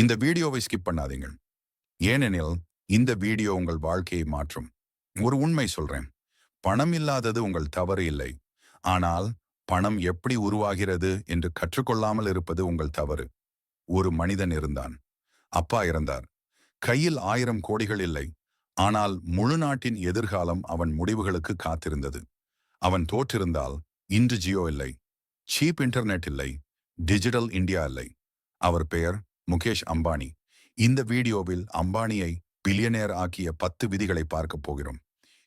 இந்த வீடியோவை ஸ்கிப் பண்ணாதீங்கள். ஏனெனில் இந்த வீடியோ உங்கள் வாழ்க்கையை மாற்றும். ஒரு உண்மை சொல்றேன். பணம் இல்லாதது உங்கள் தவறு இல்லை. ஆனால் பணம் எப்படி உருவாகிறது என்று கற்றுக்கொள்ளாமல் இருப்பது உங்கள் தவறு. ஒரு மனிதன் இருந்தான். அப்பா இறந்தார். கையில் ஆயிரம் கோடிகள் இல்லை. ஆனால் முழு நாட்டின் எதிர்காலம் அவன் முடிவுகளுக்கு காத்திருந்தது. அவன் தோற்றிருந்தால் இன்று ஜியோ இல்லை. சீப் இன்டர்நெட் இல்லை. டிஜிட்டல் இந்தியா இல்லை. அவர் பெயர் முகேஷ் அம்பானி. இந்த வீடியோவில் அம்பானியை பில்லியனேர் ஆக்கிய பத்து விதிகளை பார்க்கப் போகிறோம்.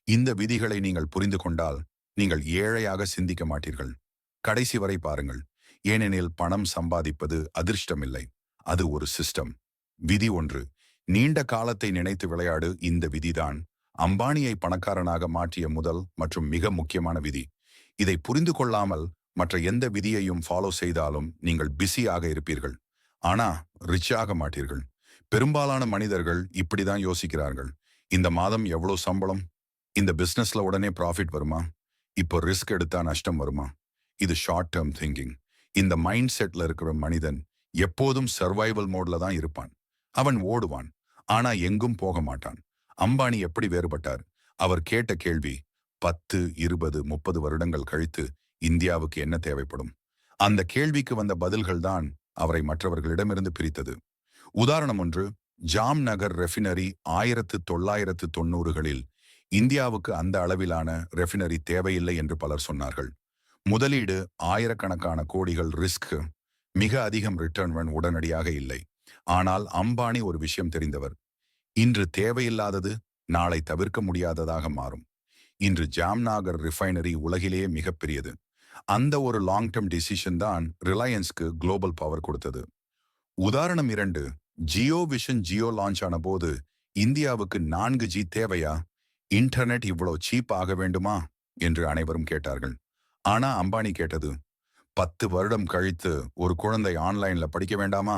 இந்த விதிகளை நீங்கள் புரிந்து கொண்டால் நீங்கள் ஏழையாக சிந்திக்க மாட்டீர்கள். கடைசி வரை பாருங்கள். ஏனெனில் பணம் சம்பாதிப்பது அதிர்ஷ்டமில்லை. அது ஒரு சிஸ்டம் விதி ஒன்று. நீண்ட காலத்தை நினைத்து விளையாடு இந்த விதிதான். அம்பானியை பணக்காரனாக மாற்றிய முதல் மற்றும் மிக முக்கியமான விதி. இதை புரிந்து கொள்ளாமல் மற்ற எந்த விதியையும் ஃபாலோ செய்தாலும் நீங்கள் பிஸியாக இருப்பீர்கள். ஆனா ரிச் ஆக மாட்டீர்கள். பெரும்பாலான மனிதர்கள் இப்படிதான் யோசிக்கிறார்கள். இந்த மாதம் எவ்வளவு சம்பளம்? இந்த பிசினஸ்ல உடனே ப்ராஃபிட் வருமா? இப்போ ரிஸ்க் எடுத்தா நஷ்டம் வருமா? இது ஷார்ட் டேர்ம் திங்கிங் இந்த மைண்ட் செட்ல இருக்கிற மனிதன் எப்போதும் சர்வைவல் மோட்ல தான் இருப்பான். அவன் ஓடுவான். ஆனா எங்கும் போக மாட்டான். அம்பானி எப்படி வேறுபட்டார்? அவர் கேட்ட கேள்வி பத்து இருபது முப்பது வருடங்கள் கழித்து இந்தியாவுக்கு என்ன தேவைப்படும்? அந்த கேள்விக்கு வந்த பதில்கள் தான் அவரை மற்றவர்களிடமிருந்து பிரித்தது. உதாரணம் ஒன்று ஜாம் நகர் ரெஃபினரி ஆயிரத்து தொள்ளாயிரத்து தொன்னூறுகளில் இந்தியாவுக்கு அந்த அளவிலான ரெஃபினரி தேவையில்லை என்று பலர் சொன்னார்கள். முதலீடு ஆயிரக்கணக்கான கோடிகள் ரிஸ்க் மிக அதிகம் ரிட்டர்ன் உடனடியாக இல்லை. ஆனால் அம்பானி ஒரு விஷயம் தெரிந்தவர். இன்று தேவையில்லாதது நாளை தவிர்க்க முடியாததாக மாறும். இன்று ஜாம்நாகர் ரிஃபைனரி உலகிலேயே மிகப்பெரியது அந்த ஒரு லாங் டேர்ம் டிசிஷன் தான் ரிலையன்ஸ்க்கு குளோபல் பவர் கொடுத்தது. உதாரணம் இரண்டு ஜியோ விஷன் ஜியோ லான்ச் ஆன போது இந்தியாவுக்கு நான்கு ஜி தேவையா? இன்டர்நெட் இவ்வளோ சீப் ஆக வேண்டுமா? என்று அனைவரும் கேட்டார்கள். ஆனா அம்பானி கேட்டது பத்து வருடம் கழித்து ஒரு குழந்தை ஆன்லைன்ல படிக்க வேண்டாமா?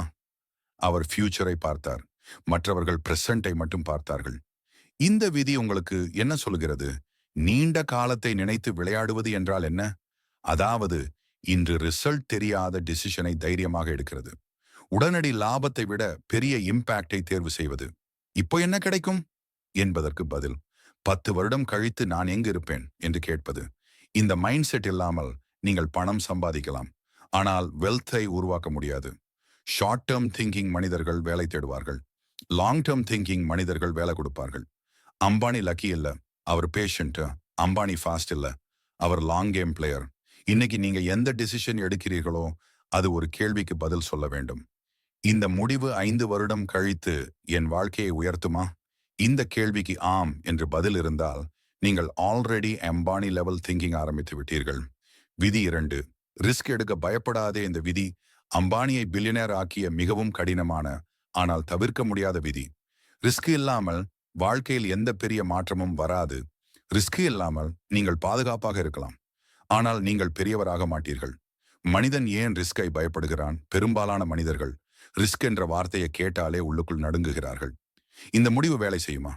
அவர் ஃபியூச்சரை பார்த்தார். மற்றவர்கள் பிரசண்டை மட்டும் பார்த்தார்கள். இந்த விதி உங்களுக்கு என்ன சொல்கிறது நீண்ட காலத்தை நினைத்து விளையாடுவது என்றால் என்ன? அதாவது இன்று ரிசல்ட் தெரியாத டிசிஷனை தைரியமாக எடுக்கிறது. உடனடி லாபத்தை விட பெரிய இம்பாக்டை தேர்வு செய்வது. இப்போ என்ன கிடைக்கும்? என்பதற்கு பதில் பத்து வருடம் கழித்து நான் எங்கு இருப்பேன்? என்று கேட்பது. இந்த மைண்ட் செட் இல்லாமல் நீங்கள் பணம் சம்பாதிக்கலாம். ஆனால் வெல்த்தை உருவாக்க முடியாது. ஷார்ட் டேர்ம் திங்கிங் மனிதர்கள் வேலை தேடுவார்கள். லாங் டேர்ம் திங்கிங் மனிதர்கள் வேலை கொடுப்பார்கள். அம்பானி லக்கி இல்ல. அவர் பேஷண்ட் அம்பானி ஃபாஸ்ட் இல்ல. அவர் லாங் கேம் பிளேயர் இன்னைக்கு நீங்க எந்த டிசிஷன் எடுக்கிறீர்களோ அது ஒரு கேள்விக்கு பதில் சொல்ல வேண்டும். இந்த முடிவு ஐந்து வருடம் கழித்து என் வாழ்க்கையை உயர்த்துமா? இந்த கேள்விக்கு ஆம் என்று பதில் இருந்தால் நீங்கள் ஆல்ரெடி அம்பானி லெவல் திங்கிங் ஆரம்பித்து விட்டீர்கள். விதி இரண்டு ரிஸ்க் எடுக்க பயப்படாதே இந்த விதி. அம்பானியை பில்லியனர் ஆக்கிய மிகவும் கடினமான ஆனால் தவிர்க்க முடியாத விதி. ரிஸ்க் இல்லாமல் வாழ்க்கையில் எந்த பெரிய மாற்றமும் வராது. ரிஸ்க் இல்லாமல் நீங்கள் பாதுகாப்பாக இருக்கலாம். ஆனால் நீங்கள் பெரியவராக மாட்டீர்கள். மனிதன் ஏன் ரிஸ்கை பயப்படுகிறான்? பெரும்பாலான மனிதர்கள் ரிஸ்க் என்ற வார்த்தையை கேட்டாலே உள்ளுக்குள் நடுங்குகிறார்கள். இந்த முடிவு வேலை செய்யுமா?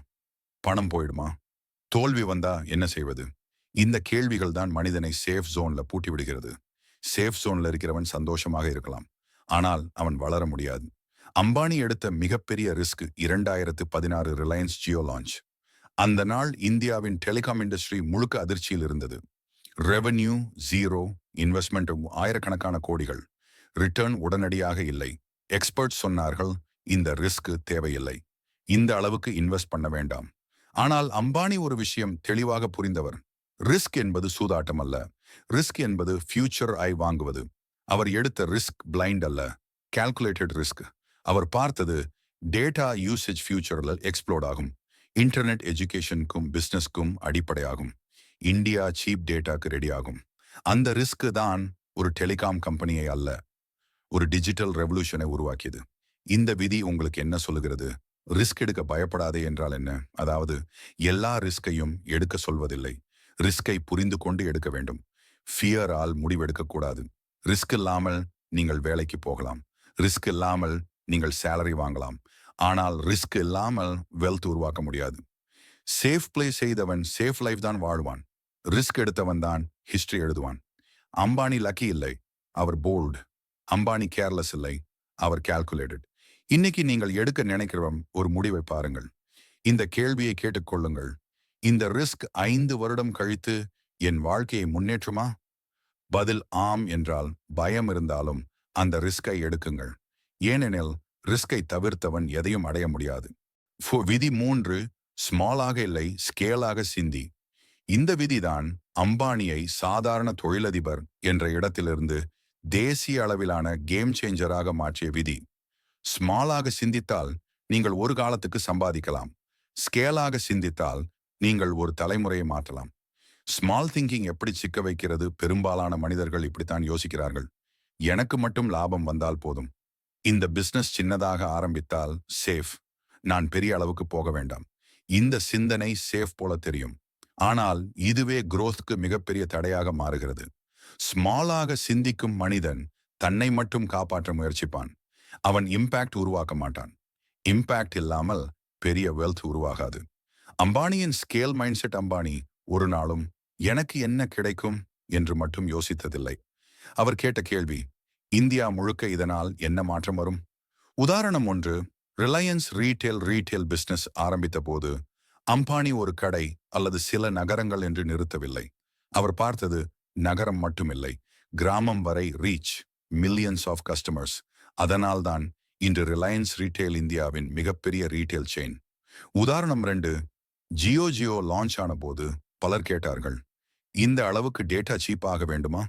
பணம் போயிடுமா? தோல்வி வந்தா என்ன செய்வது? இந்த கேள்விகள் தான் மனிதனை சேஃப் ஜோன்ல பூட்டி விடுகிறது. சேஃப் ஜோன்ல இருக்கிறவன் சந்தோஷமாக இருக்கலாம். ஆனால் அவன் வளர முடியாது. அம்பானி எடுத்த மிகப்பெரிய ரிஸ்க் இரண்டாயிரத்து பதினாறு ரிலையன்ஸ் ஜியோ லான்ச். அந்த நாள் இந்தியாவின் டெலிகாம் இண்டஸ்ட்ரி முழுக்க அதிர்ச்சியில் இருந்தது. ரெவன்யூ ஜீரோ இன்வெஸ்ட்மெண்ட் ஆயிரக்கணக்கான கோடிகள். ரிட்டர்ன் உடனடியாக இல்லை. எக்ஸ்பர்ட் சொன்னார்கள் இந்த ரிஸ்க் தேவையில்லை. இந்த அளவுக்கு இன்வெஸ்ட் பண்ண வேண்டாம். ஆனால் அம்பானி ஒரு விஷயம் தெளிவாக புரிந்தவர். ரிஸ்க் என்பது சூதாட்டம் அல்ல. ரிஸ்க் என்பது ஃபியூச்சர் ஐ வாங்குவது. அவர் எடுத்த ரிஸ்க் பிளைண்ட் அல்ல. கால்குலேட்டட் ரிஸ்க் அவர் பார்த்தது டேட்டா யூசேஜ் ஃபியூச்சரில் எக்ஸ்ப்ளோர்ட் ஆகும். இன்டர்நெட் எஜுகேஷனுக்கும் பிஸ்னஸ்க்கும் அடிப்படையாகும். இந்தியா சீப் டேட்டாக்கு ரெடி ஆகும். அந்த ரிஸ்க் தான் ஒரு டெலிகாம் கம்பெனியை அல்ல ஒரு டிஜிட்டல் ரெவல்யூஷனை உருவாக்கியது. இந்த விதி உங்களுக்கு என்ன சொல்லுகிறது? ரிஸ்க் எடுக்க பயப்படாதே என்றால் என்ன? அதாவது எல்லா ரிஸ்கையும் எடுக்க சொல்வதில்லை. ரிஸ்கை புரிந்து கொண்டு எடுக்க வேண்டும். ஃபியரால் முடிவெடுக்கக்கூடாது ரிஸ்க் இல்லாமல் நீங்கள் வேலைக்கு போகலாம். ரிஸ்க் இல்லாமல் நீங்கள் சேலரி வாங்கலாம். ஆனால் ரிஸ்க் இல்லாமல் வெல்த் உருவாக்க முடியாது. சேஃப் பிளே செய்தவன் சேஃப் லைஃப் தான் வாழ்வான். ரிஸ்க் எடுத்தவன் தான் ஹிஸ்டரி எழுதுவான். அம்பானி லக்கி இல்லை. அவர் போல்டு. அம்பானி கேர்லெஸ் இல்லை. அவர் கால்குலேட்டட். இன்னைக்கு நீங்கள் எடுக்க நினைக்கிறவன் ஒரு முடிவை பாருங்கள். இந்த கேள்வியை கேட்டுக்கொள்ளுங்கள் இந்த ரிஸ்க் ஐந்து வருடம் கழித்து என் வாழ்க்கையை முன்னேற்றுமா? பதில் ஆம் என்றால் பயம் இருந்தாலும் அந்த ரிஸ்கை எடுக்குங்கள். ஏனெனில் ரிஸ்கை தவிர்த்தவன் எதையும் அடைய முடியாது. விதி மூன்று ஸ்மாலாக இல்லை ஸ்கேலாக சிந்தி. இந்த விதிதான் அம்பானியை சாதாரண தொழிலதிபர் என்ற இடத்திலிருந்து தேசிய அளவிலான கேம் சேஞ்சராக மாற்றிய விதி. ஸ்மாலாக சிந்தித்தால் நீங்கள் ஒரு காலத்துக்கு சம்பாதிக்கலாம். ஸ்கேலாக சிந்தித்தால் நீங்கள் ஒரு தலைமுறையை மாற்றலாம். ஸ்மால் திங்கிங் எப்படி சிக்க வைக்கிறது? பெரும்பாலான மனிதர்கள் இப்படித்தான் யோசிக்கிறார்கள். எனக்கு மட்டும் லாபம் வந்தால் போதும். இந்த பிசினஸ் சின்னதாக ஆரம்பித்தால் சேஃப் நான் பெரிய அளவுக்கு போக வேண்டாம். இந்த சிந்தனை சேஃப் போல தெரியும். ஆனால் இதுவே குரோத்துக்கு மிகப்பெரிய தடையாக மாறுகிறது. ஸ்மாலாக சிந்திக்கும் மனிதன் தன்னை மட்டும் காப்பாற்ற முயற்சிப்பான். அவன் இம்பாக்ட் உருவாக்க மாட்டான். இம்பாக்ட் இல்லாமல் பெரிய வெல்த் உருவாகாது. அம்பானியின் ஸ்கேல் மைண்ட் செட் அம்பானி ஒரு நாளும் எனக்கு என்ன கிடைக்கும் என்று மட்டும் யோசித்ததில்லை. அவர் கேட்ட கேள்வி இந்தியா முழுக்க இதனால் என்ன மாற்றம் வரும்? உதாரணம் ஒன்று ரிலையன்ஸ் ரீட்டெயில் ரீட்டெயில் பிசினஸ் ஆரம்பித்த போது அம்பானி ஒரு கடை அல்லது சில நகரங்கள் என்று நிறுத்தவில்லை. அவர் பார்த்தது நகரம் மட்டுமில்லை. கிராமம் வரை ரீச் மில்லியன்ஸ் ஆஃப் கஸ்டமர்ஸ் அதனால்தான் இன்று ரிலையன்ஸ் ரீட்டெயில் இந்தியாவின் மிகப்பெரிய ரீட்டெயில் செயின் உதாரணம் ரெண்டு ஜியோ ஜியோ லான்ச் ஆன போது பலர் கேட்டார்கள் இந்த அளவுக்கு டேட்டா சீப் ஆக வேண்டுமா?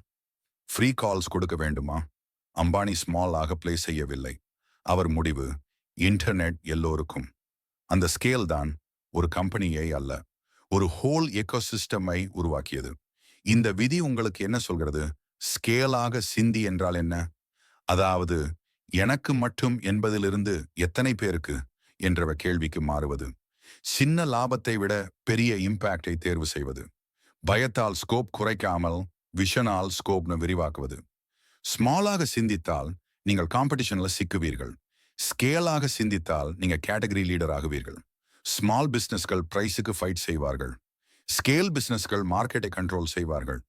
ஃப்ரீ கால்ஸ் கொடுக்க வேண்டுமா? அம்பானி ஸ்மால் ஆக பிளே செய்யவில்லை. அவர் முடிவு இன்டர்நெட் எல்லோருக்கும். அந்த ஸ்கேல் தான் ஒரு கம்பெனியை அல்ல. ஒரு ஹோல் எக்கோசிஸ்டமை உருவாக்கியது. இந்த விதி உங்களுக்கு என்ன சொல்கிறது? ஸ்கேலாக சிந்தி என்றால் என்ன? அதாவது எனக்கு மட்டும் என்பதிலிருந்து எத்தனை பேருக்கு? என்ற கேள்விக்கு மாறுவது. சின்ன லாபத்தை விட பெரிய இம்பாக்டை தேர்வு செய்வது. பயத்தால் ஸ்கோப் குறைக்காமல் விஷனால் ஸ்கோப்னு விரிவாக்குவது. ஸ்மாலாக சிந்தித்தால் நீங்கள் காம்படிஷனில் சிக்குவீர்கள். ஸ்கேலாக சிந்தித்தால் நீங்க கேட்டகரி லீடர் ஆகுவீர்கள். ஸ்மால் பிசினஸ்கள் பிரைஸுக்கு ஃபைட் செய்வார்கள். ஸ்கேல் பிசினஸ்கள் மார்க்கெட்டை கண்ட்ரோல் செய்வார்கள்.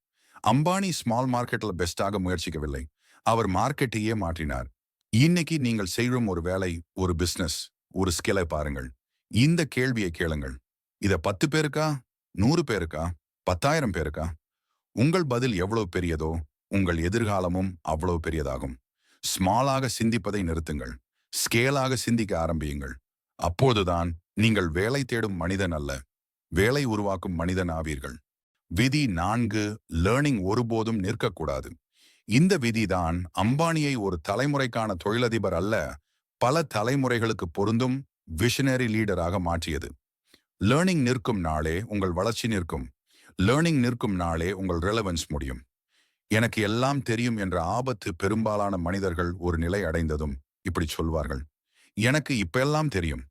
அம்பானி ஸ்மால் மார்க்கெட்ல பெஸ்ட்டாக முயற்சிக்கவில்லை. அவர் மார்க்கெட்டையே மாற்றினார். இன்னைக்கு நீங்கள் செய்யும் ஒரு வேலை ஒரு பிசினஸ் ஒரு ஸ்கிலை பாருங்கள். இந்த கேள்வியை கேளுங்கள். இதை பத்து பேருக்கா? நூறு பேருக்கா? பத்தாயிரம் பேருக்கா? உங்கள் பதில் எவ்வளவு பெரியதோ உங்கள் எதிர்காலமும் அவ்வளவு பெரியதாகும். ஸ்மாலாக சிந்திப்பதை நிறுத்துங்கள். ஸ்கேலாக சிந்திக்க ஆரம்பியுங்கள். அப்போதுதான் நீங்கள் வேலை தேடும் மனிதன் அல்ல. வேலை உருவாக்கும் மனிதன் ஆவீர்கள். விதி நான்கு லேர்னிங் ஒருபோதும் நிற்கக்கூடாது. இந்த விதிதான் அம்பானியை ஒரு தலைமுறைக்கான தொழிலதிபர் அல்ல பல தலைமுறைகளுக்கு பொருந்தும் விஷனரி லீடராக மாற்றியது. லேர்னிங் நிற்கும் நாளே உங்கள் வளர்ச்சி நிற்கும். லேர்னிங் நிற்கும் நாளே உங்கள் ரிலவன்ஸ் முடியும். எனக்கு எல்லாம் தெரியும் என்ற ஆபத்து பெரும்பாலான மனிதர்கள் ஒரு நிலை அடைந்ததும் இப்படி சொல்வார்கள். எனக்கு இப்பெல்லாம் தெரியும்.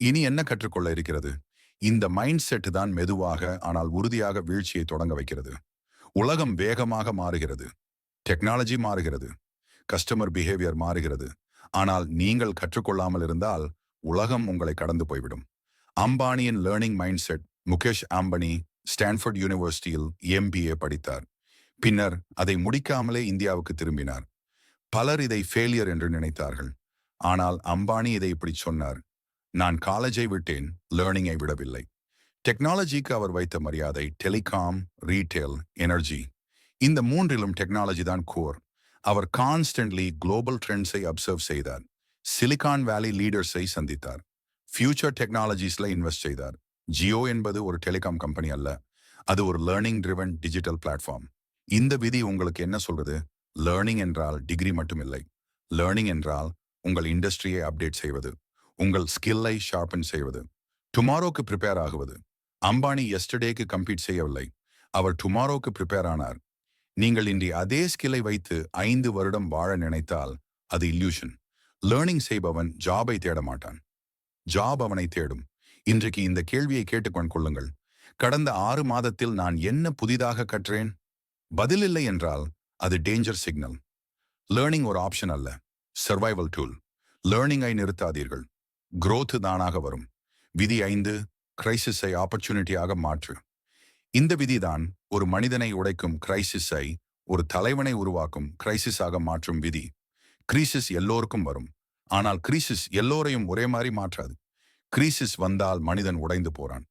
இனி என்ன கற்றுக்கொள்ள இருக்கிறது? இந்த மைண்ட் செட் தான் மெதுவாக ஆனால் உறுதியாக வீழ்ச்சியை தொடங்க வைக்கிறது. உலகம் வேகமாக மாறுகிறது. டெக்னாலஜி மாறுகிறது. கஸ்டமர் பிஹேவியர் மாறுகிறது. ஆனால் நீங்கள் கற்றுக்கொள்ளாமல் இருந்தால் உலகம் உங்களை கடந்து போய்விடும். அம்பானியின் learning mind set Mukesh Ambani Stanford யூனிவர்சிட்டியில் எம்பிஏ படித்தார். பின்னர் அதை முடிக்காமலே இந்தியாவுக்கு திரும்பினார். பலர் இதை ஃபெயிலியர் என்று நினைத்தார்கள். ஆனால் அம்பானி இதை இப்படி சொன்னார். நான் காலேஜை விட்டேன் லேர்னிங்கை விடவில்லை. டெக்னாலஜிக்கு அவர் வைத்த மரியாதை டெலிகாம் ரீட்டெயில் எனர்ஜி இந்த மூன்றிலும் டெக்னாலஜி தான் கோர் அவர் கான்ஸ்டன்ட்லி குளோபல் ட்ரெண்ட்ஸை அப்சர்வ் செய்தார். சிலிகான் வேலி லீடர்ஸை சந்தித்தார். ஃபியூச்சர் டெக்னாலஜிஸ்ல இன்வெஸ்ட் செய்தார். ஜியோ என்பது ஒரு டெலிகாம் கம்பெனி அல்ல. அது ஒரு லேர்னிங் ட்ரிவன் டிஜிட்டல் பிளாட்ஃபார்ம் இந்த விதி உங்களுக்கு என்ன சொல்றது? லேர்னிங் என்றால் டிகிரி மட்டுமில்லை. லேர்னிங் என்றால் உங்கள் இண்டஸ்ட்ரியை அப்டேட் செய்வது. உங்கள் ஸ்கில்லை ஷார்பன் செய்வது. டுமாரோக்கு ப்ரிப்பேர் ஆகுவது. அம்பானி எஸ்டர்டேக்கு கம்ப்ளீட் செய்யவில்லை. அவர் டுமாரோக்கு ப்ரிப்பேர் ஆனார். நீங்கள் இன்றி அதே ஸ்கில்லை வைத்து ஐந்து வருடம் வாழ நினைத்தால் அது இல்யூஷன் லேர்னிங் செய்பவன் ஜாபை தேட மாட்டான். ஜாப் அவனை தேடும். இன்றைக்கு இந்த கேள்வியை கேட்டுக்கொண்டு கொள்ளுங்கள். கடந்த ஆறு மாதத்தில் நான் என்ன புதிதாக கற்றேன்? பதில் இல்லை என்றால் அது டேஞ்சர் சிக்னல் லேர்னிங் ஒரு ஆப்ஷன் அல்ல. சர்வைவல் டூல் லேர்னிங்கை நிறுத்தாதீர்கள். குரோத்து தானாக வரும். விதி ஐந்து கிரைசிஸை ஆப்பர்ச்சுனிட்டியாக மாற்று. இந்த விதிதான் ஒரு மனிதனை உடைக்கும் கிரைசிஸை ஒரு தலைவனை உருவாக்கும் கிரைசிஸாக மாற்றும் விதி. கிரீசிஸ் எல்லோருக்கும் வரும். ஆனால் கிரீசிஸ் எல்லோரையும் ஒரே மாதிரி மாற்றாது. கிரீசிஸ் வந்தால் மனிதன் உடைந்து போறான்.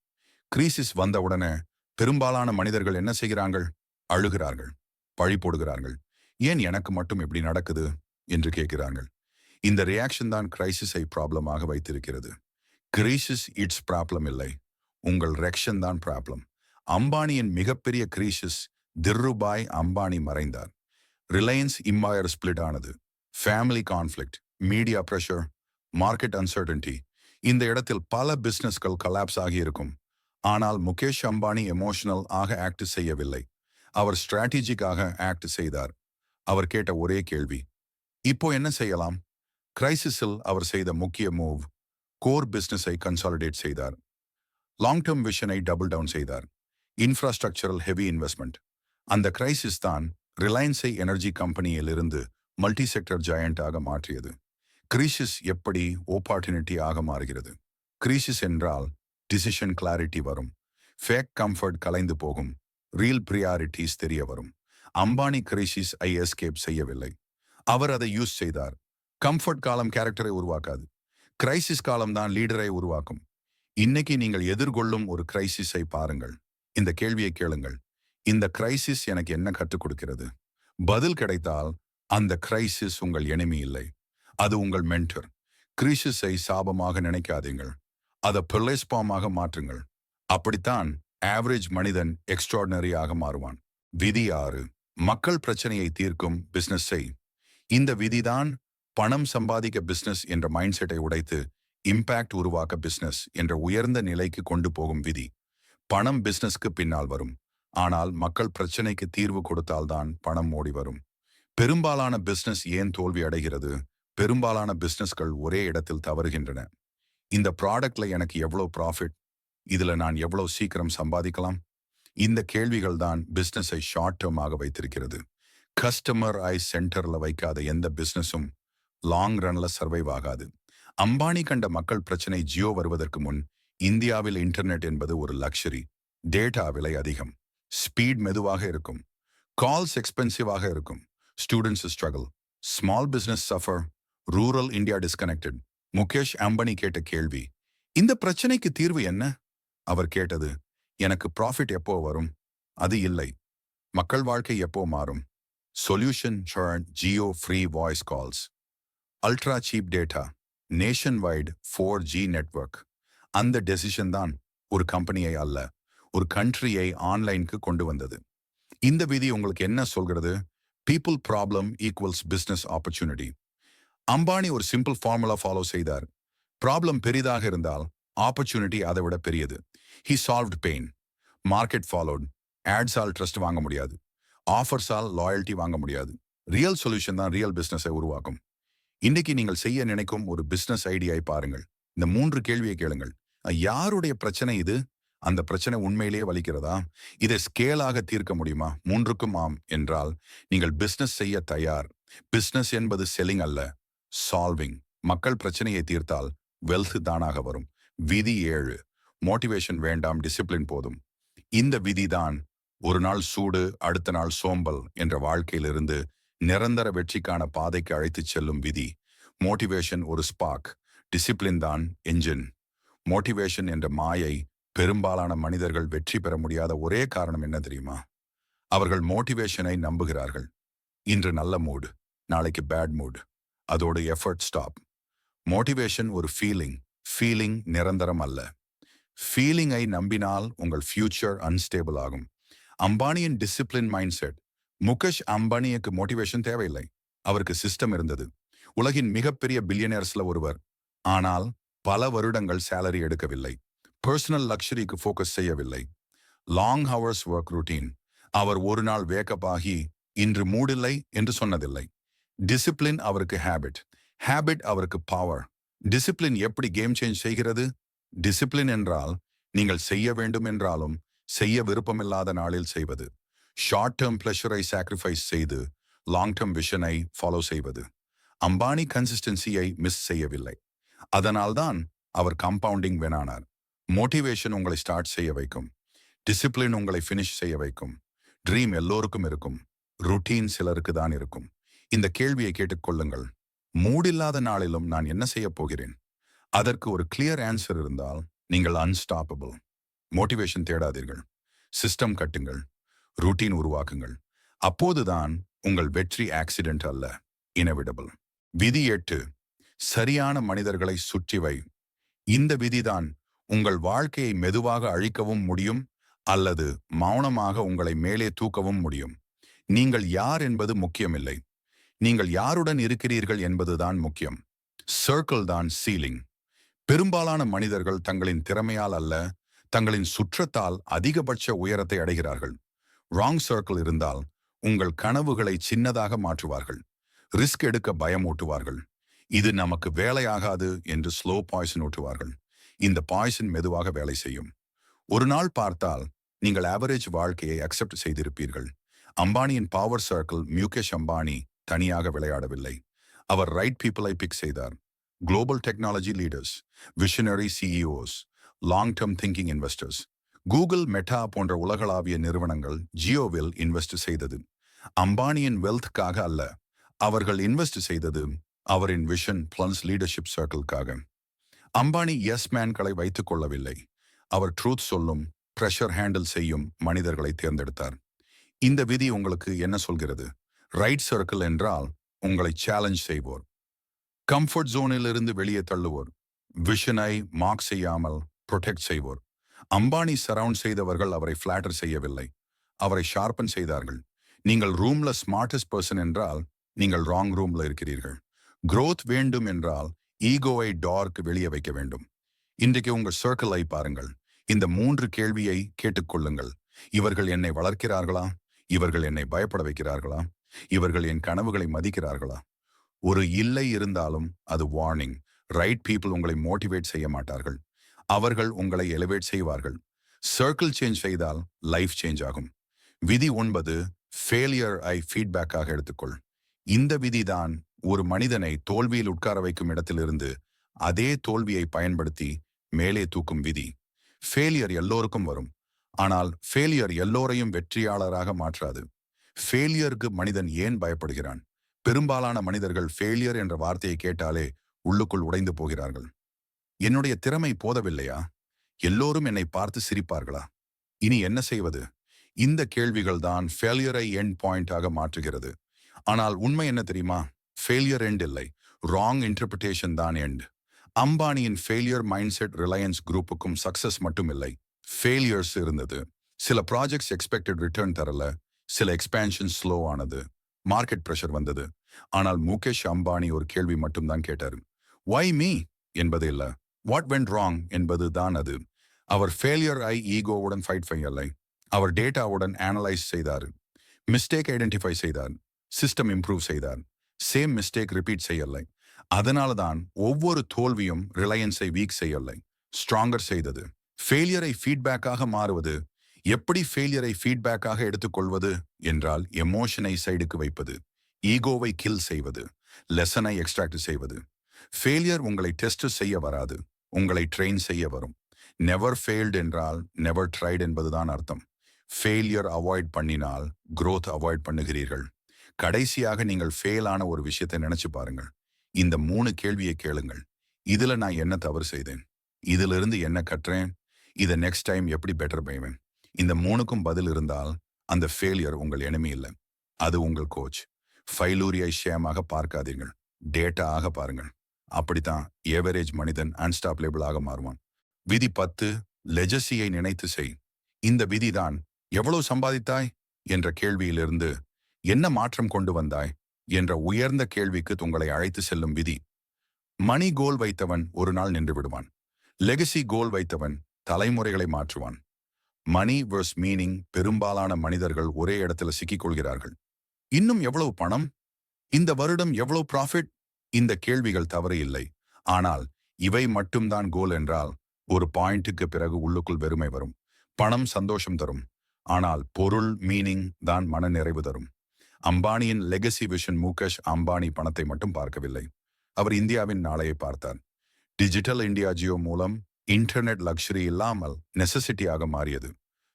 கிரீசிஸ் வந்தவுடனே பெரும்பாலான மனிதர்கள் என்ன செய்கிறார்கள்? அழுகிறார்கள் பழி போடுகிறார்கள். ஏன் எனக்கு மட்டும் இப்படி நடக்குது? என்று கேட்கிறார்கள். இந்த ரியாக்ஷன் தான் கிரைசிஸை ப்ராப்ளமாக வைத்திருக்கிறது. கிரீசிஸ் இட்ஸ் ப்ராப்ளம் இல்லை. உங்கள் ரெக்ஷன் தான் ப்ராப்ளம் அம்பானியின் மிகப்பெரிய கிரீசிஸ் திருபாய் அம்பானி மறைந்தார். ரிலையன்ஸ் இம்பாயர் ஸ்பிளிட் ஆனது. Family conflict media pressure market uncertainty இந்த இடத்தில் பல பிசினஸ்கள் கலாப்ஸ் ஆகியிருக்கும் ஆனால் முகேஷ் அம்பானி எமோஷனல் ஆக ஆக்ட் செய்யவில்லை. அவர் ஸ்ட்ராட்டஜிக்காக ஆக்ட் செய்தார். அவர் கேட்ட ஒரே கேள்வி இப்போ என்ன செய்யலாம்? கிரைசிஸில் அவர் செய்த முக்கிய மூவ் கோர் பிசினஸை கன்சாலிடேட் செய்தார். லாங் டேர்ம் விஷனை டபுள் டவுன் செய்தார். இன்ஃப்ராஸ்ட்ரக்சரல் ஹெவி இன்வெஸ்ட்மெண்ட் அந்த கிரைசிஸ் தான் ரிலையன்ஸை எனர்ஜி கம்பெனியிலிருந்து மல்டி செக்டர் ஜாயண்டாக மாற்றியது. கிரீசிஸ் எப்படி ஓப்பார்ச்சுனிட்டி ஆக மாறுகிறது? கிரீசிஸ் என்றால் டிசிஷன் கிளாரிட்டி வரும். ஃபேக் கம்ஃபர்ட் கலைந்து போகும். ரியல் ப்ரியாரிட்டிஸ் தெரிய வரும். அம்பானி கிரீசிஸ் ஐ எஸ்கேப் செய்யவில்லை. அவர் அதை யூஸ் செய்தார். கம்ஃபர்ட் காலம் கேரக்டரை உருவாக்காது. கிரைசிஸ் காலம் தான் லீடரை உருவாக்கும். இன்னைக்கு நீங்கள் எதிர்கொள்ளும் ஒரு கிரைசிஸை பாருங்கள். இந்த கேள்வியை கேளுங்கள். இந்த கிரைசிஸ் எனக்கு என்ன கற்றுக் கொடுக்கிறது? பதில் கிடைத்தால் அந்த கிரைசிஸ் உங்கள் எனிமி இல்லை. அது உங்கள் மென்டர் கிரீசிஸை சாபமாக நினைக்காதீங்கள் அதை பிள்ளைஸ்பாமாக மாற்றுங்கள். அப்படித்தான் ஆவரேஜ் மனிதன் எக்ஸ்ட்ராடினரியாக மாறுவான். விதி ஆறு. மக்கள் பிரச்சனையை தீர்க்கும் பிசினஸ் செய். இந்த விதிதான் பணம் சம்பாதிக்க பிசினஸ் என்ற மைண்ட் செட்டை உடைத்து இம்பாக்ட் உருவாக்க பிசினஸ் என்ற உயர்ந்த நிலைக்கு கொண்டு போகும் விதி. பணம் பிசினஸ்க்கு பின்னால் வரும். ஆனால் மக்கள் பிரச்சனைக்கு தீர்வு கொடுத்தால்தான் பணம் ஓடி வரும். பெரும்பாலான பிசினஸ் ஏன் தோல்வி அடைகிறது? பெரும்பாலான பிசினஸ்கள் ஒரே இடத்தில் தவறுகின்றன. இந்த ப்ராடக்ட்ல எனக்கு எவ்வளோ ப்ராஃபிட் இதுல நான் எவ்வளவு சீக்கிரம் சம்பாதிக்கலாம்? இந்த கேள்விகள் தான் பிசினஸை ஷார்ட் டேர்மாக வைத்திருக்கிறது. கஸ்டமர் ஐ சென்டர்ல வைக்காத எந்த பிசினஸும் லாங் ரன்ல சர்வைவ் ஆகாது. அம்பானி கண்ட மக்கள் பிரச்சனை ஜியோ வருவதற்கு முன் இந்தியாவில் இன்டர்நெட் என்பது ஒரு லக்ஷரி டேட்டா விலை அதிகம் ஸ்பீட் மெதுவாக இருக்கும் கால்ஸ் எக்ஸ்பென்சிவாக இருக்கும் students struggle small business suffer rural India disconnected Mukesh Ambani கேட்ட கேள்வி இந்த பிரச்சனைக்கு தீர்வு என்ன? அவர் கேட்டது எனக்கு ப்ராஃபிட் எப்போ வரும்? அது இல்லை மக்கள் வாழ்க்கை எப்போ மாறும்? Solution ஷர்ன் Jio free voice calls ultra cheap data nation wide four G network அந்த டெசிஷன் தான் ஒரு கம்பெனியை அல்ல ஒரு கண்ட்ரியை ஆன்லைனுக்கு கொண்டு வந்தது. இந்த விதி உங்களுக்கு என்ன சொல்கிறது? People problem equals business opportunity Ambani ஒரு சிம்பிள் ஃபார்முலா ஃபாலோ செய்தார். ப்ராப்ளம் பெரிதாக இருந்தால் ஆப்பர்ச்சுனிட்டி அதை விட பெரியது. He solved pain market followed ஆட்ஸால் trust வாங்க முடியாது. ஆஃபர்ஸால் லாயல்ட்டி வாங்க முடியாது. ரியல் சொல்யூஷன் தான் ரியல் பிஸ்னஸை உருவாக்கும். இன்னைக்கு நீங்கள் செய்ய நினைக்கும் ஒரு பிசினஸ் ஐடியாவை பாருங்கள். இந்த மூன்று கேள்வியை கேளுங்கள். யாருடைய பிரச்சனை இது? அந்த பிரச்சனை உண்மையிலேயே வலிக்கிறதா? இதை ஸ்கேலாக தீர்க்க முடியுமா? மூன்றுக்கும் ஆம் என்றால் நீங்கள் பிசினஸ் செய்ய தயார். பிசினஸ் என்பது செல்லிங் அல்ல சால்விங் மக்கள் பிரச்சனையை தீர்த்தால் வெல்த் தானாக வரும். விதி ஏழு. மோட்டிவேஷன் வேண்டாம் டிசிப்ளின் போதும். இந்த விதிதான் ஒரு நாள் சூடு அடுத்த நாள் சோம்பல் என்ற வாழ்க்கையிலிருந்து நிரந்தர வெற்றிக்கான பாதைக்கு அழைத்துச் செல்லும் விதி மோட்டிவேஷன் ஒரு ஸ்பாக் டிசிப்ளின் தான் என்ஜின் மோட்டிவேஷன் என்ற மாயை பெரும்பாலான மனிதர்கள் வெற்றி பெற முடியாத ஒரே காரணம் என்ன தெரியுமா? அவர்கள் மோட்டிவேஷனை நம்புகிறார்கள். இன்று நல்ல மூடு நாளைக்கு பேட் மூட் அதோடு எஃபர்ட் ஸ்டாப் மோட்டிவேஷன் ஒரு ஃபீலிங் ஃபீலிங் நிரந்தரம் அல்ல. ஃபீலிங்கை நம்பினால் உங்கள் ஃபியூச்சர் அன்ஸ்டேபிள் ஆகும். அம்பானியின் டிசிப்ளின் மைண்ட் செட் முகேஷ் அம்பானியக்கு மோட்டிவேஷன் தேவையில்லை. அவருக்கு சிஸ்டம் இருந்தது. உலகின் மிகப்பெரிய பில்லியனர்ஸ்ல ஒருவர். ஆனால் பல வருடங்கள் சேலரி எடுக்கவில்லை. பர்சனல் லக்ஸரிக்கு ஃபோக்கஸ் செய்யவில்லை. லாங் ஹவர்ஸ் ஒர்க் ரூட்டீன் அவர் ஒரு நாள் வேக்கப் ஆகி இன்று மூடில்லை என்று சொன்னதில்லை. டிசிப்ளின் அவருக்கு ஹேபிட் ஹேபிட் அவருக்கு பவர் டிசிப்ளின் எப்படி கேம் சேஞ்ச் செய்கிறது? டிசிப்ளின் என்றால் நீங்கள் செய்ய வேண்டும் என்றாலும் செய்ய விருப்பமில்லாத நாளில் செய்வது. ஷார்ட் டேர்ம் பிளஷரை சாக்ரிஃபைஸ் செய்து லாங் டேர்ம் விஷனை ஃபாலோ செய்வது. அம்பானி கன்சிஸ்டன்சியை மிஸ் செய்யவில்லை. அதனால்தான் அவர் கம்பவுண்டிங் வேணானார் மோட்டிவேஷன் உங்களை ஸ்டார்ட் செய்ய வைக்கும். டிசிப்ளின் உங்களை ஃபினிஷ் செய்ய வைக்கும். ட்ரீம் எல்லோருக்கும் இருக்கும். ருட்டீன் சிலருக்கு தான் இருக்கும். இந்த கேள்வியை கேட்டுக்கொள்ளுங்கள் மூடில்லாத நாளிலும் நான் என்ன செய்யப் போகிறேன்? அதற்கு ஒரு கிளியர் ஆன்சர் இருந்தால் நீங்கள் அன்ஸ்டாப்பபிள் மோட்டிவேஷன் தேடாதீர்கள். சிஸ்டம் கட்டுங்கள். ரூட்டீன் உருவாக்குங்கள். அப்போதுதான் உங்கள் வெற்றி ஆக்சிடென்ட் அல்ல இனவிடபிள் விதி எட்டு சரியான மனிதர்களை சுற்றி வை. இந்த விதிதான் உங்கள் வாழ்க்கையை மெதுவாக அழிக்கவும் முடியும் அல்லது மௌனமாக உங்களை மேலே தூக்கவும் முடியும். நீங்கள் யார் என்பது முக்கியமில்லை. நீங்கள் யாருடன் இருக்கிறீர்கள் என்பதுதான் முக்கியம். சர்க்கிள் தான் சீலிங் பெரும்பாலான மனிதர்கள் தங்களின் திறமையால் அல்ல தங்களின் சுற்றத்தால் அதிகபட்ச உயரத்தை அடைகிறார்கள். ராங் சர்க்கிள் இருந்தால் உங்கள் கனவுகளை சின்னதாக மாற்றுவார்கள். ரிஸ்க் எடுக்க பயமூட்டுவார்கள் இது நமக்கு வேலையாகாது என்று ஸ்லோ பாய்சன் ஊட்டுவார்கள் இந்த பாய்சன் மெதுவாக வேலை செய்யும். ஒரு நாள் பார்த்தால் நீங்கள் ஆவரேஜ் வாழ்க்கையை அக்செப்ட் செய்திருப்பீர்கள். அம்பானியின் பவர் சர்க்கிள் மியூகேஷ் அம்பானி தனியாக விளையாடவில்லை. அவர் ரைட் பீப்புளை பிக் செய்தார். Global technology leaders visionary CEOs long term thinking investors Google Meta போன்ற உலகளாவிய நிறுவனங்கள் ஜியோவில் இன்வெஸ்ட் செய்தது. அம்பானியின் வெல்த்காக அல்ல அவர்கள் இன்வெஸ்ட் செய்தது அவரின் விஷன் பிளன்ஸ் லீடர்ஷிப் சர்க்கிள்காக. அம்பானி எஸ் மேன்களை வைத்துக் கொள்ளவில்லை. அவர் ட்ரூத் சொல்லும் ப்ரெஷர் ஹேண்டில் செய்யும் மனிதர்களை தேர்ந்தெடுத்தார். இந்த விதி உங்களுக்கு என்ன சொல்கிறது? ரைட் சர்க்கிள் என்றால் உங்களை சேலஞ்ச் செய்வோர். கம்ஃபர்ட் ஜோனிலிருந்து வெளியே தள்ளுவோர். விஷனை மார்க் செய்யாமல் ப்ரொடெக்ட் செய்வோர். அம்பானி சரவுண்ட் செய்தவர்கள் அவரை ஃபிளாட்டர் செய்யவில்லை. அவரை ஷார்பன் செய்தார்கள். நீங்கள் ரூம்ல ஸ்மார்டஸ்ட் பர்சன் என்றால் நீங்கள் ராங் ரூம்ல இருக்கிறீர்கள். குரோத் வேண்டும் என்றால் ஈகோவை டார்க் வெளியே வைக்க வேண்டும். இன்றைக்கு உங்கள் சர்க்கிளை பாருங்கள். இந்த மூன்று கேள்வியை கேட்டுக்கொள்ளுங்கள் இவர்கள் என்னை வளர்க்கிறார்களா? இவர்கள் என்னை பயப்பட வைக்கிறார்களா? இவர்கள் என் கனவுகளை மதிக்கிறார்களா? ஒரு இல்லை இருந்தாலும் அது வார்னிங் ரைட் பீப்புள் உங்களை மோட்டிவேட் செய்ய மாட்டார்கள். அவர்கள் உங்களை எலிவேட் செய்வார்கள். சர்க்கிள் சேஞ்ச் செய்தால் லைஃப் சேஞ்ச் ஆகும். விதி ஒன்பது ஃபெயிலியர் ஐ ஃபீட்பேக்காக எடுத்துக்கொள். இந்த விதிதான் ஒரு மனிதனை தோல்வியில் உட்கார வைக்கும் இடத்திலிருந்து அதே தோல்வியை பயன்படுத்தி மேலே தூக்கும் விதி. ஃபெயிலியர் எல்லோருக்கும் வரும். ஆனால் ஃபெயிலியர் எல்லோரையும் வெற்றியாளராக மாற்றாது. ஃபெயிலியருக்கு மனிதன் ஏன் பயப்படுகிறான்? பெரும்பாலான மனிதர்கள் ஃபெயிலியர் என்ற வார்த்தையை கேட்டாலே உள்ளுக்குள் உடைந்து போகிறார்கள். என்னுடைய திறமை போதவில்லையா? எல்லோரும் என்னை பார்த்து சிரிப்பார்களா? இனி என்ன செய்வது? இந்த கேள்விகள் தான் ஃபெயிலியரை எண்ட் பாயிண்டாக மாற்றுகிறது. ஆனால் உண்மை என்ன தெரியுமா? ஃபெயிலியர் எண்ட் இல்லை. ராங் இன்டர்பிரிட்டேஷன் தான் எண்ட் அம்பானியின் ஃபெயிலியர் மைண்ட் செட் ரிலையன்ஸ் குரூப்புக்கும் சக்சஸ் மட்டும் இல்லை. ஃபெயிலியர்ஸ் இருந்தது. சில ப்ராஜெக்ட்ஸ் எக்ஸ்பெக்டட் ரிட்டர்ன் தரல. சில எக்ஸ்பேன்ஷன் ஸ்லோ ஆனது. மார்க்கெட் ப்ரெஷர் வந்தது. ஆனால் முகேஷ் அம்பானி ஒரு கேள்வி மட்டும்தான் கேட்டார். வை மீ என்பது இல்ல. வாட் வென்ட் ராங் என்பது தான் அது. அவர் ஃபெயிலியர் ஐ ஈகோவுடன் ஃபைட் செய்யலை அவர் டேட்டாவுடன் அனலைஸ் செய்தார். மிஸ்டேக் ஐடென்டிஃபை செய்தார். சிஸ்டம் இம்ப்ரூவ் செய்தார். சேம் மிஸ்டேக் ரிப்பீட் செய்யலை. அதனால தான் ஒவ்வொரு தோல்வியும் ரிலையன்ஸை வீக் செய்யலை. ஸ்ட்ராங்கர் செய்தது. ஃபெயிலியரை ஃபீட்பேக்காக மாறுவது. எப்படி ஃபெயிலியரை ஃபீட்பேக்காக எடுத்துக்கொள்வது என்றால் எமோஷனை சைடுக்கு வைப்பது. ஈகோவை கில் செய்வது. லெசனை எக்ஸ்ட்ராக்ட் செய்வது. ஃபெயிலியர் உங்களை டெஸ்ட் செய்ய வராது. உங்களை ட்ரெயின் செய்ய வரும். நெவர் ஃபெயில்டு என்றால் நெவர் ட்ரைட் என்பதுதான் அர்த்தம். ஃபெயிலியர் அவாய்ட் பண்ணினால் க்ரோத் அவாய்ட் பண்ணுகிறீர்கள். கடைசியாக நீங்கள் ஃபெயில் ஆன ஒரு விஷயத்தை நினைச்சு பாருங்கள். இந்த மூணு கேள்வியை கேளுங்கள். இதுல நான் என்ன தவறு செய்தேன்? இதிலிருந்து என்ன கற்றேன்? இதை நெக்ஸ்ட் டைம் எப்படி பெட்டர் பண்ணுவேன்? இந்த மூணுக்கும் பதில் இருந்தால் அந்த ஃபெயிலியர் உங்கள் enemy இல்லை. அது உங்கள் கோச் ஃபைலூரியை ஷேமாக பார்க்காதீர்கள். டேட்டா ஆக பாருங்கள். அப்படித்தான் ஏவரேஜ் மனிதன் அன்ஸ்டாப்லேபிளாக மாறுவான். விதி பத்து லெஜசியை நினைத்து செய். இந்த விதிதான் எவ்வளவு சம்பாதித்தாய்? என்ற கேள்வியிலிருந்து என்ன மாற்றம் கொண்டு வந்தாய்? என்ற உயர்ந்த கேள்விக்கு உங்களை அழைத்து செல்லும் விதி. மணி கோல் வைத்தவன் ஒரு நாள் நின்று விடுவான். லெகசி கோல் வைத்தவன் தலைமுறைகளை மாற்றுவான். மணி வெர்ஸ் மீனிங் பெரும்பாலான மனிதர்கள் ஒரே இடத்துல சிக்கிக் கொள்கிறார்கள். இன்னும் எவ்வளவு பணம்? இந்த வருடம் எவ்வளவு ப்ராஃபிட் இந்த கேள்விகள் தவறு இல்லை. ஆனால் இவை மட்டும்தான் கோல் என்றால் ஒரு பாயிண்ட்டுக்கு பிறகு உள்ளுக்குள் வெறுமை வரும். பணம் சந்தோஷம் தரும். ஆனால் பொருள் மீனிங் தான் மன நிறைவு தரும். அம்பானியின் லெகசி விஷன் முகேஷ் அம்பானி பணத்தை மட்டும் பார்க்கவில்லை. அவர் இந்தியாவின் நாளையை பார்த்தார். டிஜிட்டல் இந்தியா ஜியோ மூலம் இன்டர்நெட் லக்ஸரி இல்லாமல் நெசசிட்டியாக மாறியது.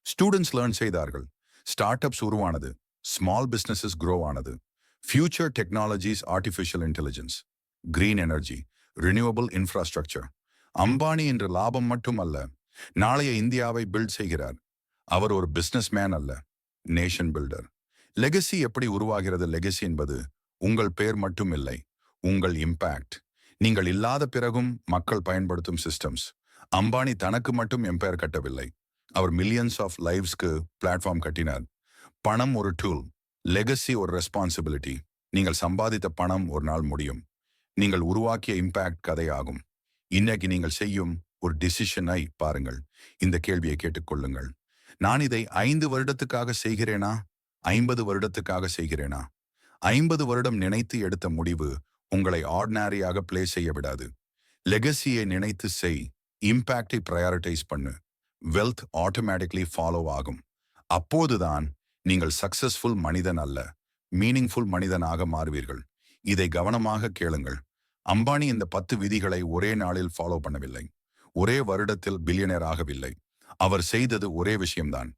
ஸ்டூடெண்ட்ஸ் லேர்ன் செய்தார்கள். ஸ்டார்ட் அப்ஸ் உருவானது. ஸ்மால் பிஸ்னஸஸ் க்ரோ ஆனது. Future technologies artificial intelligence, green energy renewable infrastructure. Ambani என்ற லாபம் மட்டும் அல்ல நாளைய இந்தியாவை பில்ட் செய்கிறார். அவர் ஒரு பிசினஸ் மேன் அல்ல நேஷன் பில்டர் லெகசி எப்படி உருவாகிறது? லெகசி என்பது உங்கள் பெயர் மட்டும் இல்லை உங்கள் இம்பாக்ட் நீங்கள் இல்லாத பிறகும் மக்கள் பயன்படுத்தும் சிஸ்டம்ஸ் அம்பானி தனக்கு மட்டும் எம்பேர் கட்டவில்லை. அவர் மில்லியன்ஸ் ஆஃப் லைவ்ஸ்க்கு பிளாட்ஃபார்ம் கட்டினார். பணம் ஒரு டூல் லெகசி ஒரு ரெஸ்பான்சிபிலிட்டி நீங்கள் சம்பாதித்த பணம் ஒரு நாள் முடியும். நீங்கள் உருவாக்கிய இம்பாக்ட் கதையாகும். இன்னைக்கு நீங்கள் செய்யும் ஒரு டிசிஷனை பாருங்கள். இந்த கேள்வியை கேட்டுக்கொள்ளுங்கள். நான் இதை ஐந்து வருடத்துக்காக செய்கிறேனா? ஐம்பது வருடத்துக்காக செய்கிறேனா? ஐம்பது வருடம் நினைத்து எடுத்த முடிவு உங்களை ஆர்டினரியாக பிளே செய்ய விடாது. லெகசியை நினைத்து செய். இம்பாக்டை ப்ரையாரிட்டைஸ் பண்ணு. வெல்த் ஆட்டோமேட்டிக்லி ஃபாலோ ஆகும். அப்போதுதான் நீங்கள் சக்சஸ்ஃபுல் மனிதன் அல்ல மீனிங்ஃபுல் மனிதனாக மாறுவீர்கள். இதை கவனமாக கேளுங்கள். அம்பானி இந்த பத்து விதிகளை ஒரே நாளில் ஃபாலோ பண்ணவில்லை. ஒரே வருடத்தில் பில்லியனர் ஆகவில்லை. அவர் செய்தது ஒரே விஷயம்தான்.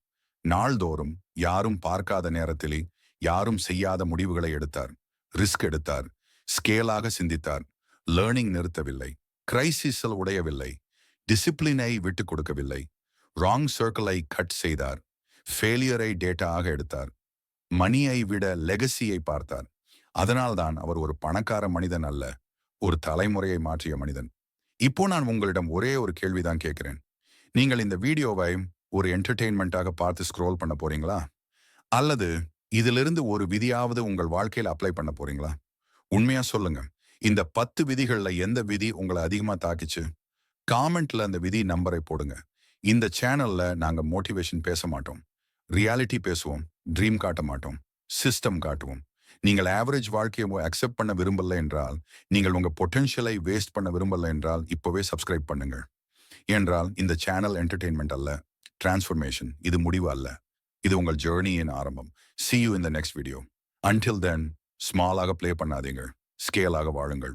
நாள்தோறும் யாரும் பார்க்காத நேரத்திலே யாரும் செய்யாத முடிவுகளை எடுத்தார். ரிஸ்க் எடுத்தார். ஸ்கேலாக சிந்தித்தார். லேர்னிங் நிறுத்தவில்லை. கிரைசிஸில் உடையவில்லை. டிசிப்ளினை விட்டுக் கொடுக்கவில்லை. ராங் சர்க்கிளை கட் செய்தார். ஃபெயிலியரை டேட்டாக எடுத்தார். மணியை விட லெகசியை பார்த்தார். அதனால்தான் அவர் ஒரு பணக்கார மனிதன் அல்ல ஒரு தலைமுறையை மாற்றிய மனிதன். இப்போ நான் உங்களிடம் ஒரே ஒரு கேள்விதான் கேட்கிறேன். நீங்கள் இந்த வீடியோவை ஒரு என்டர்டெயின்மெண்ட்டாக பார்த்து ஸ்க்ரோல் பண்ண போறீங்களா? அல்லது இதிலிருந்து ஒரு விதியாவது உங்கள் வாழ்க்கையில் அப்ளை பண்ண போறீங்களா? உண்மையா சொல்லுங்க. இந்த பத்து விதிகள்ல எந்த விதி உங்களை அதிகமா தாக்கிச்சு? காமெண்ட்ல அந்த விதி நம்பரை போடுங்க. இந்த சேனல்ல நாங்க மோட்டிவேஷன் பேச மாட்டோம். ரியாலிட்டி பேசுவோம் ட்ரீம் காட்ட மாட்டோம் சிஸ்டம் காட்டுவோம். நீங்கள் ஆவரேஜ் வாழ்க்கையை அக்செப்ட் பண்ண விரும்பல என்றால் நீங்கள் உங்கள் பொட்டென்ஷியலை வேஸ்ட் பண்ண விரும்பல என்றால் இப்போவே சப்ஸ்கிரைப் பண்ணுங்கள். என்றால் இந்த சேனல் என்டர்டெயின்மெண்ட் அல்ல டிரான்ஸ்ஃபர்மேஷன் இது முடிவு அல்ல. இது உங்கள் ஜேர்னியின் ஆரம்பம். சி யூ இந்த நெக்ஸ்ட் வீடியோ அன்டில் தென் ஸ்மாலாக ப்ளே பண்ணாதீங்க. ஸ்கேலாக வாழுங்கள்.